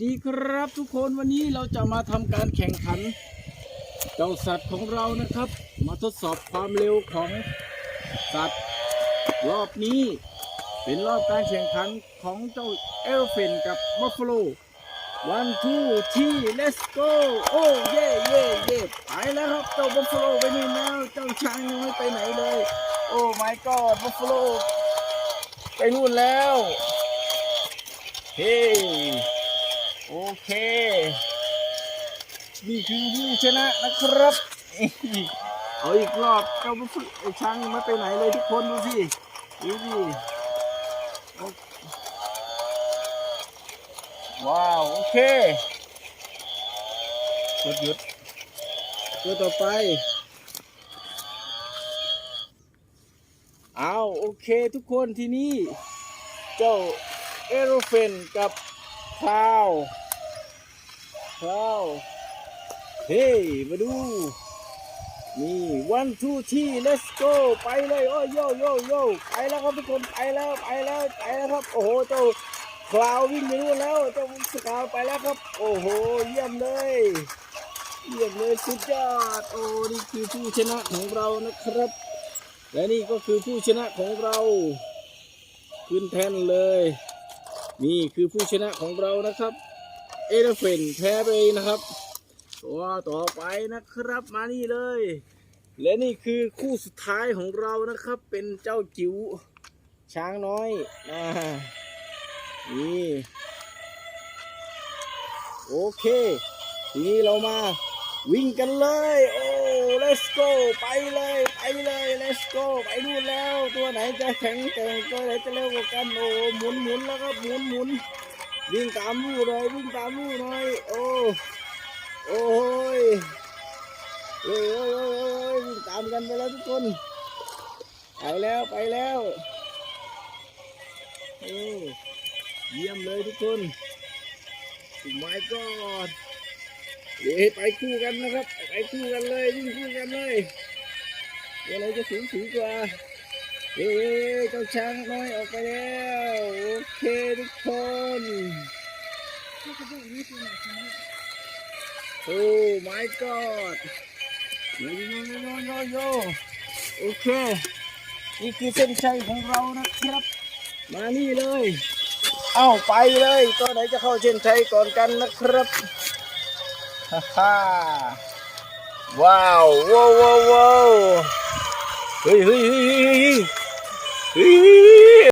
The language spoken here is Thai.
ดีครับทุกคนวันนี้เราจะมาทำการแข่งขัน เจ้าสัตว์ของเรานะครับ มาทดสอบความเร็วของสัตว์ รอบนี้เป็นรอบการแข่งขันของเจ้าเอลเฟนกับบัฟฟาโลวันทูทีเลสโกโอ้เย่เย่เย่ไปแล้วครับเจ้าบัฟฟาโลไปนี่แล้วเจ้าช้างยังไม่ไปไหนเลย โอ้ my god บัฟฟาโลไปนู่นแล้ว เฮ้ โอเค นี่คือผู้ชนะนะครับ เอาอีกรอบเจ้าบุฟไอ้ช้างยังไม่ไปไหนเลยทุกคนดูสิดูสิว้าว โอเคกดหยุดตัวต่อไปเอาโอเคทุกคนที่นี้เจ้าเอโรเฟนกับข้าว ข้าวเฮ้มาดู นี่ one two three let's go ไปเลยโอ้โยโยโยไปแล้วครับทุกคนไปแล้วไปแล้วไปแล้วครับ โอ้โหเจ้าคลาววิ่งไปนู่นแล้วเจ้าสกาวไปแล้วครับ โอ้โห เยี่ยมเลยเยี่ยมเลยสุดยอดโอ้นี่คือผู้ชนะของเรานะครับ และนี่ก็คือผู้ชนะของเรา ขึ้นแท่นเลย นี่คือผู้ชนะของเรานะครับ เอเดเฟนแพ้ไปนะครับ ตัวต่อไปนะครับมานี่เลย และนี่คือคู่สุดท้ายของเรานะครับ เป็นเจ้าจิ๋วช้างน้อยนะนี่โอเค ทีนี้เรามาวิ่งกันเลย โอ้ let's go ไปเลย ไปเลย let's go ไปนู่นแล้ว ตัวไหนจะแข็งแกร่งตัวไหนจะเร็วกว่ากัน โอ้ หมุนหมุนแล้วครับหมุนหมุน วิ่งตามลูกเลยวิ่งตามลูกหน่อยโอ้โอ้ยเอ้ยเอ้ยเอ้ยวิ่งตามกันไปแล้วทุกคนไปแล้วไปแล้วโอ้เยี่ยมเลยทุกคน Oh my god เดี๋ยวไปคู่กันนะครับ ไปคู่กันเลยวิ่งคู่กันเลยเดี๋ยวเราจะสูงสูงกว่าเอ้ยเจ้าช้างน้อยออกไปแล้ว โอเคทุกคน โอ้ my god โยโยโยโยโยโยโอเค นี่คือเส้นชัยของเรานะครับ มานี่เลย เอ้าไปเลยตัวไหนจะเข้าเส้นชัยก่อนกันนะครับฮ่าฮ่าว้าวว้าวว้าวเฮ้ยเฮ้ยเฮ้ย